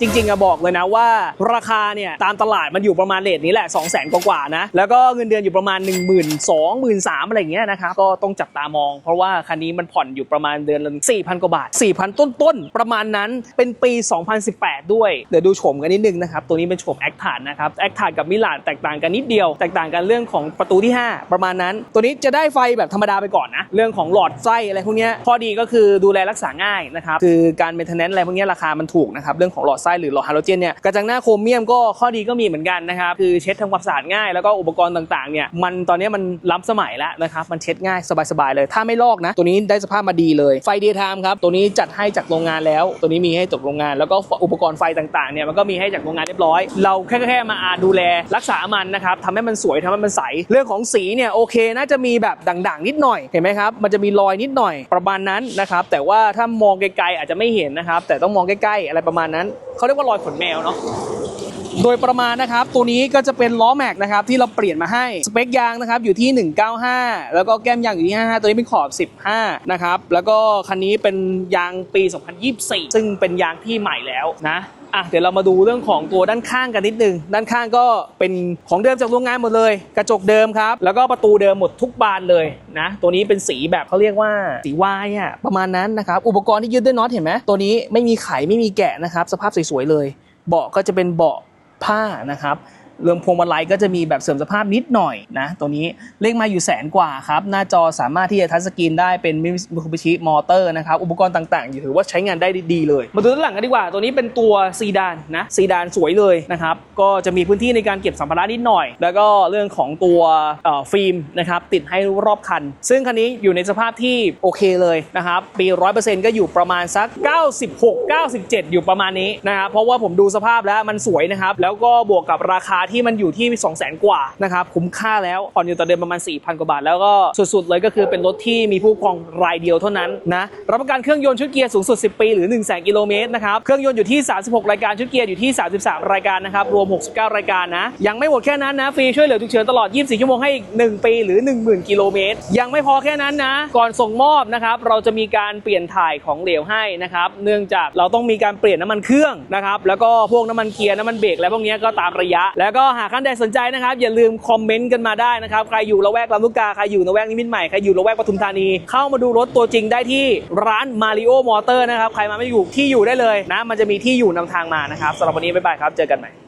จริงๆอะบอกเลยนะว่า ราคาเนี่ยตามตลาดมันอยู่ประมาณเลทนี้แหละ 2 0 0 0 0 0กว่าๆนะ แล้วก็เงินเดือนอยู่ประมาณ 1 2 0 0 0 0 0 0อะไรอย่างเงี้ยนะครับ ก็ต้องจับตามอง เพราะว่าคันนี้มันผ่อนอยู่ประมาณเดือนละ4,000 กว่าบาท 4,000 ต้นๆ ประมาณนั้นเป็นปี 2018 ด้วย เดี๋ยวดูโฉมกันนิดนึงนะครับ ตัวนี้เป็นโฉมแอคทาดนะครับแอคทาดกับมิลานแตกต่างกันนิดเดียว แตกต่างกันเรื่องของประตูที่ 5 ประมาณนั้น ตัวนี้จะได้ไฟแบบธรรมดาไปก่อนนะเรื่องของหลอดไส้อะไรพวกเนี้ยข้อดีก็คือดูแลรักษาง่ายนะครับคือการเมนเทนแนนซ์อะไรพวกเนี้ยราคามันถูกนะครับเรื่องของหลอดไส้หรือหลอดฮาโลเจนเนี่ยกระจังหน้าโครเมียมก็ข้อดีก็มีเหมือนกันนะครับคือเช็ดทำความสะอาดง่ายแล้วก็อุปกรณ์ต่างๆเนี่ยมันตอนนี้มันล้ำสมัยแล้วนะครับมันเช็ดง่ายสบายๆเลย ถ้าไม่ลอกนะ ตัวนี้ได้สภาพมาดีเลยไฟเดย์ไทม์ครับตัวนี้จัดให้จากโรงงานแล้ว ตัวนี้มีให้จากโรงงาน แล้วก็อุปกรณ์ไฟต่างๆเนี่ยมันก็มีให้จากโรงงานเรียบร้อย เราแค่แค่มาอาดูแลรักษามันนะครับทำให้มันสวยทำให้มันใสเรื่องของสีเนี่ยโอเคน่าจะมีแบบด่างๆ นิดหน่อยเห็นไหมครับมันจะมีรอยนิดหน่อยประมาณนั้นนะครับแต่ว่าถ้ามองไกลๆอาจจะไม่เห็นนะครับแต่ต้องมองใกล้ๆอะไรประมาณนั้นเขาเรียกว่ารอยขนแมวเนาะโดยประมาณนะครับ ตัวนี้ก็จะเป็นล้อแม็กนะครับที่เราเปลี่ยนมาให้ สเปคยางนะครับอยู่ที่ 195 แล้วก็แก้มยางอยู่ที่ 55 ตัวนี้เป็นขอบ 15 นะครับ แล้วก็คันนี้เป็นยางปี 2024 ซึ่งเป็นยางที่ใหม่แล้วนะ อะเดี๋ยวเรามาดูเรื่องของตัวด้านข้างกันนิดนึง ด้านข้างก็เป็นของเดิมจากโรงงานหมดเลย กระจกเดิมครับ แล้วก็ประตูเดิมหมดทุกบานเลยนะ ตัวนี้เป็นสีแบบเขาเรียกว่าสีวายอะประมาณนั้นนะครับ อุปกรณ์ที่ยึดด้วยน็อตเห็นไหมตัวนี้ไม่มีไขไม่มีแกะนะครับ สภาพสวยๆเลย เบาะก็จะเป็นเบาะผ้านะครับ เรื่องพวงมาลัยก็จะมีแบบเสริมสภาพนิดหน่อยนะตัวนี้เลขมาอยู่แสนกว่าครับ หน้าจอสามารถที่จะทัชสกรีนได้เป็นมิคุบิชิมอเตอร์นะครับ อุปกรณ์ต่างๆ อยู่ถือว่าใช้งานได้ดีเลย มาดูด้านหลังกันดีกว่า ตัวนี้เป็นตัวซีดานนะซีดานสวยเลยนะครับ ก็จะมีพื้นที่ในการเก็บสัมภาระนิดหน่อย แล้วก็เรื่องของตัวฟิล์มนะครับติดให้รอบคัน ซึ่งคันนี้อยู่ในสภาพที่โอเคเลยนะครับปี 100%ก็อยู่ประมาณสัก 96 97 อยู่ประมาณนี้นะครับเพราะว่าผมดูสภาพแล้วมันสวยนะครับแล้วก็บวกกับราคาที่มันอยู่ที่200,000 กว่านะครับคุ้มค่าแล้วผ่อนอยู่ต่อเดือนประมาณ 4,000 กว่าบาท แล้วก็สุดๆเลยก็คือเป็นรถที่มีผู้ครองรายเดียวเท่านั้นนะรับประกันเครื่องยนต์ชุดเกียร์สูงสุด 10 ปีหรือ1 0 0 0 0 0กิโลเมตรนะครับเครื่องยนต์อยู่ที่ 36 รายการชุดเกียร์อยู่ที่ 33 รายการนะครับรวม 69 รายการนะยังไม่หมดแค่นั้นนะฟรีช่วยเหลือฉุกเฉินตลอด 24 ชั่วโมงให้อีก 1 ปีหรือ 10,000 กิโลเมตร ยังไม่พอแค่นั้นนะ ก่อนส่งมอบนะครับเราจะมีการเปลี่ยนถ่ายของเหลวให้นะครับเนื่องจากเราต้องมีการเปลี่ยนน้ำมันเครื่องนะครับแล้วก็พวกน้ำมันเกียร์น้ำมันเบรกและพวกนี้ก็ตามระยะแล้วกก็หากท่านใดสนใจนะครับ อย่าลืมคอมเมนต์กันมาได้นะครับ ใครอยู่ละแวกลำลูกกา ใครอยู่ละแวกนิมิตรใหม่ ใครอยู่ละแวกปทุมธานี เข้ามาดูรถตัวจริงได้ที่ร้านมาริโอมอเตอร์นะครับ ใครมาไม่อยู่ที่อยู่ได้เลยนะ มันจะมีที่อยู่นำทางมานะครับสำหรับวันนี้บ๊ายบายครับ เจอกันใหม่